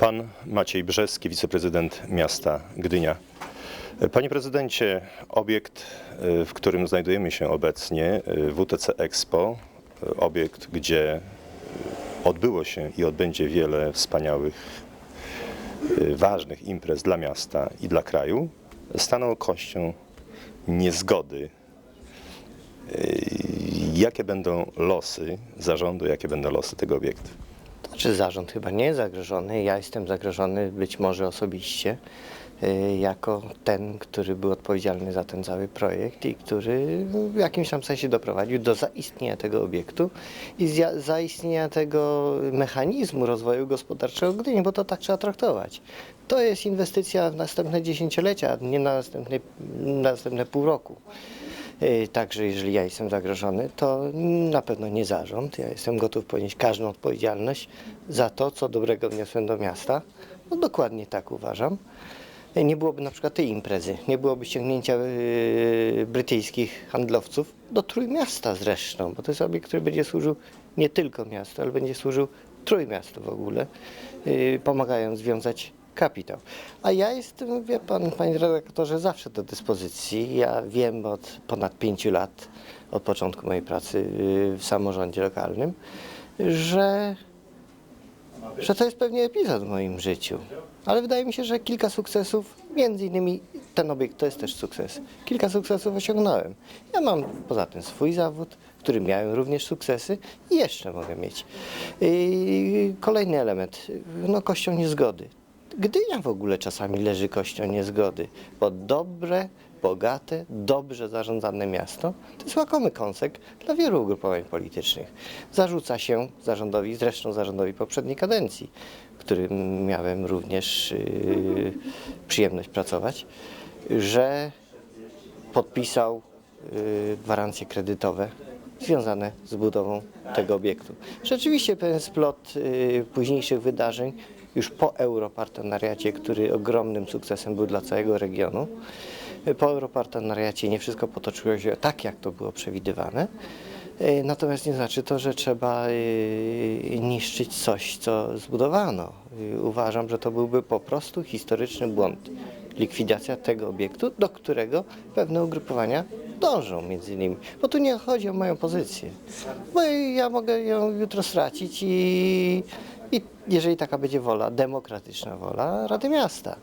Pan Maciej Brzeski, wiceprezydent miasta Gdynia. Panie prezydencie, obiekt, y, w którym znajdujemy się obecnie, y, WTC Expo, y, obiekt, gdzie odbyło się i odbędzie wiele wspaniałych, ważnych imprez dla miasta i dla kraju, stanął kością niezgody. Jakie będą losy zarządu, jakie będą losy tego obiektu? Czy zarząd chyba nie jest zagrożony? Ja jestem zagrożony być może osobiście, y, jako ten, który był odpowiedzialny za ten cały projekt i który w jakimś tam sensie doprowadził do zaistnienia tego obiektu i zaistnienia tego mechanizmu rozwoju gospodarczego Gdyni, bo to tak trzeba traktować. To jest inwestycja w następne dziesięciolecia, nie na następne, na następne pół roku. Y, Także jeżeli ja jestem zagrożony, to na pewno nie zarząd. Ja jestem gotów ponieść każdą odpowiedzialność za to, co dobrego wniosłem do miasta. No dokładnie tak uważam. Y, Nie byłoby na przykład tej imprezy, nie byłoby ściągnięcia y, brytyjskich handlowców do Trójmiasta zresztą, bo to jest obiekt, który będzie służył nie tylko miastu, ale będzie służył Trójmiastu w ogóle, pomagając związać kapitał. A ja jestem, wie pan, panie redaktorze, zawsze do dyspozycji. Ja wiem od ponad pięciu lat, od początku mojej pracy y, w samorządzie lokalnym, że, że to jest pewnie epizod w moim życiu. Ale wydaje mi się, że kilka sukcesów, między innymi ten obiekt to jest też sukces. Kilka sukcesów osiągnąłem. Ja mam poza tym swój zawód, w którym miałem również sukcesy i jeszcze mogę mieć. I kolejny element, no kością niezgody. Gdynia w ogóle czasami leży kością niezgody, bo dobre, bogate, dobrze zarządzane miasto to jest łakomy kąsek dla wielu ugrupowań politycznych. Zarzuca się zarządowi, zresztą zarządowi poprzedniej kadencji, w którym miałem również yy, przyjemność pracować, że podpisał y, gwarancje kredytowe związane z budową tego obiektu. Rzeczywiście pewien splot y, późniejszych wydarzeń już po europartenariacie, który ogromnym sukcesem był dla całego regionu. Po europartenariacie nie wszystko potoczyło się tak, jak to było przewidywane. Y, Natomiast nie znaczy to, że trzeba y, niszczyć coś, co zbudowano. Y, Uważam, że to byłby po prostu historyczny błąd. Likwidacja tego obiektu, do którego pewne ugrupowania dążą między innymi. Bo tu nie chodzi o moją pozycję. Bo ja mogę ją jutro stracić i, i jeżeli taka będzie wola, demokratyczna wola Rady Miasta.